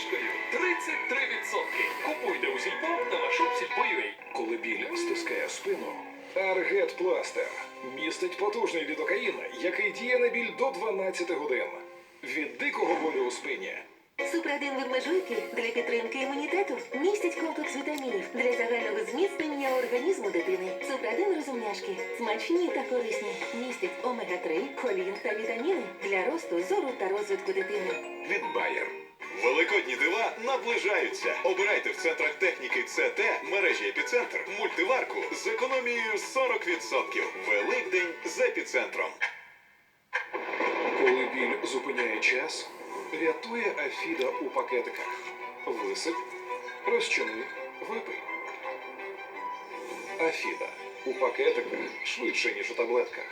знижкою 33%. Купуйте у сільпо та ваш сільпо.ua. Коли біль стискає спину, Аргет Пластер містить потужний лідокаїн, який діє на біль до 12 годин. Від дикого болю у спині Супрадин ведмежуйки для підтримки імунітету містять комплекс вітамінів для загального зміцнення організму дитини. Супрадин розумняшки смачні та корисні. Містять омега-3, колін та вітаміни для росту зору та розвитку дитини. від Bayer. Великодні дива наближаються. Обирайте в центрах техніки ЦТ мережі епіцентр мультиварку з економією 40%. Великдень з епіцентром. Коли біль зупиняє час, рятує Афіда у пакетиках. Висип, розчини, випий. Афіда у пакетиках швидше, ніж у таблетках.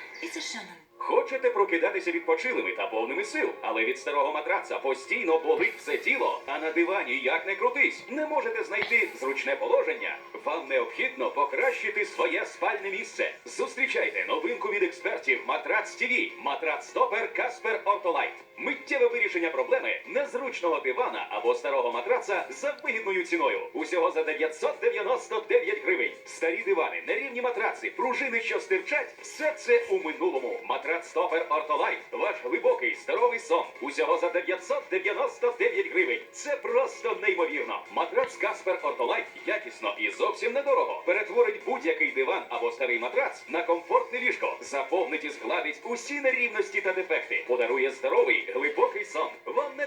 Хочете прокидатися відпочилими та повними сил, але від старого матраца постійно болить все тіло, а на дивані як не крутись, не можете знайти зручне положення. Вам необхідно покращити своє спальне місце. Зустрічайте новинку від експертів Матрац ТВ Матрац Стопер Каспер Ортолайт. Миттєве вирішення проблеми незручного дивана або старого матраца за вигідною ціною. Усього за 999 гривень. Старі дивани, нерівні матраци, пружини, що стирчать. Все це у минулому. Матрац Стопер Ортолайт. Ваш глибокий здоровий сон. Усього за 999 гривень. Це просто неймовірно. Матрац Каспер Ортолайт якісно і зовсім недорого. Перетворить будь-який диван або старий матрац на комфортне ліжко. Заповнить і згладить усі нерівності та дефекти. Подарує здоровий, глибокий сон. Вам не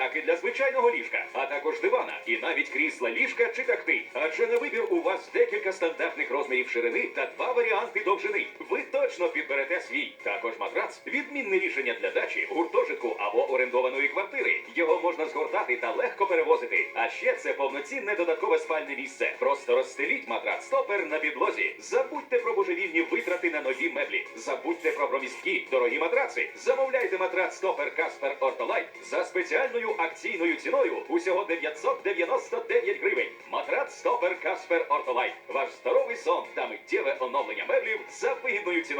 так і для звичайного ліжка, а також дивана і навіть крісла ліжка чи такти. Адже на вибір у вас декілька стандартних розмірів ширини та два варіанти довжини. Ви точно підберете свій. Також матрац відмінне рішення для дачі, гуртожитку або орендованої квартири. Його можна згортати та легко перевозити. А ще це повноцінне додаткове спальне місце. Просто розстеліть матрац стопер на підлозі. Забудьте про божевільні витрати на нові меблі. Забудьте про громісткі, дорогі матраци. Замовляйте матрац стопер Каспер Ортолайт за спеціальною акційною ціною усього 999 гривень. Матрац стопер Каспер Ортолайт. Ваш здоровий сон та миттєве оновлення меблів за вигідною ціною.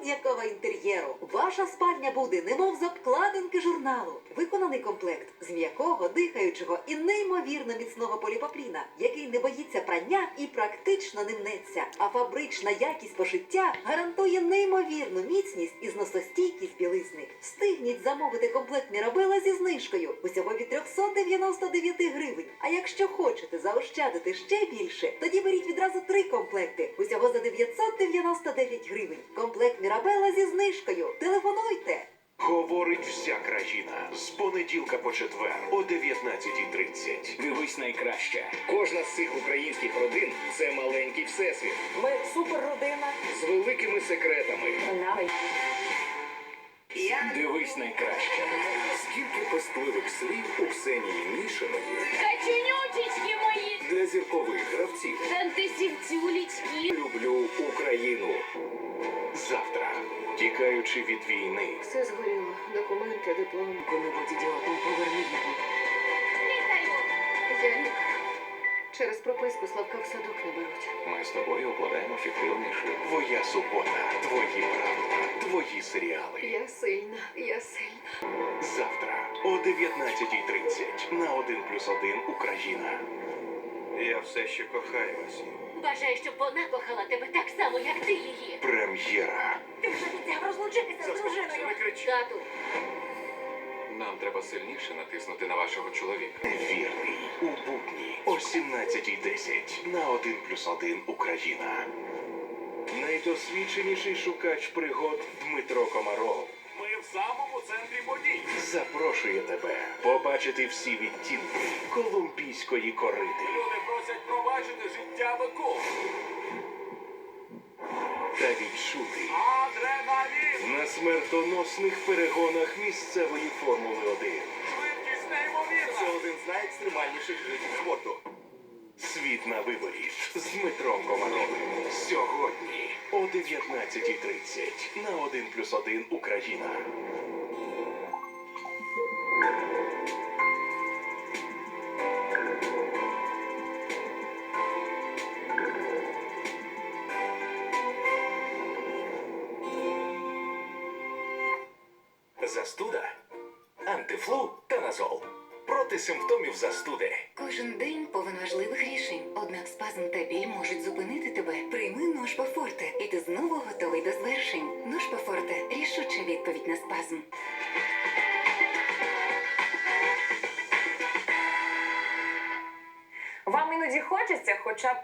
будь-якого інтер'єру. Ваша спальня буде немов з обкладинки журналу. Виконаний комплект з м'якого, дихаючого і неймовірно міцного поліпопліна, який не боїться прання і практично не мнеться. А фабрична якість пошиття гарантує неймовірну міцність і зносостійкість білизни. Встигніть замовити комплект Мірабела зі знижкою усього від 399 гривень. А якщо хочете заощадити ще більше, тоді беріть відразу три комплекти усього за 999 гривень. Комплект Мірабела зі знижкою. Телефонуйте! Говорить вся країна з понеділка по четвер о 19.30. Дивись найкраще. Кожна з цих українських родин це маленький всесвіт Ми суперродина. з великими секретами. Дивись найкраще. Скільки пестливих слів у Ксенії Мішиної Каченючечки мої, для зіркових гравців. тантисівцюлечки. Люблю Україну. Завтра, тікаючи від війни, Все згоріло. Документи, диплом. Коли-будь ідіотом поверни її. Вітаю. Я лікар. Через прописку Славка в садок не беруть. ми з тобою укладаємо фіктивний шлюб. Твоя субота, твої правила, твої серіали. Я сильна, я сильна. Завтра о 19.30 на 1 плюс 1 Україна. Я все ще кохаю вас. Бажаю, щоб вона кохала тебе так само, як ти її. Прем'єра. Ти вже обіцяв розлучитися з дружиною. Тату, Нам треба сильніше натиснути на вашого чоловіка. Вірний у будні о 17.10 на 1 плюс 1 Україна. Найдосвідченіший шукач пригод Дмитро Комаров в самому центрі подій. запрошує тебе побачити всі відтінки колумбійської кориди Люди просять пробачити життя Беку. та відчути Адреналін! на смертоносних перегонах місцевої Формули 1 Швидкість неймовірна! один з найекстремальніших видів спорту. Світ на виборі з Дмитром Комаровим. Сьогодні о 19.30 на 1 плюс 1 Україна. Застуда, антифлу та назол. Проти симптомів застуди. Кожен день повен важливих рішень. Однак спазм та біль можуть зупинити тебе. Прийми Ношпа Форте, і ти знову готовий до звершень. Ношпа Форте – рішуча відповідь на спазм. Вам іноді хочеться хоча б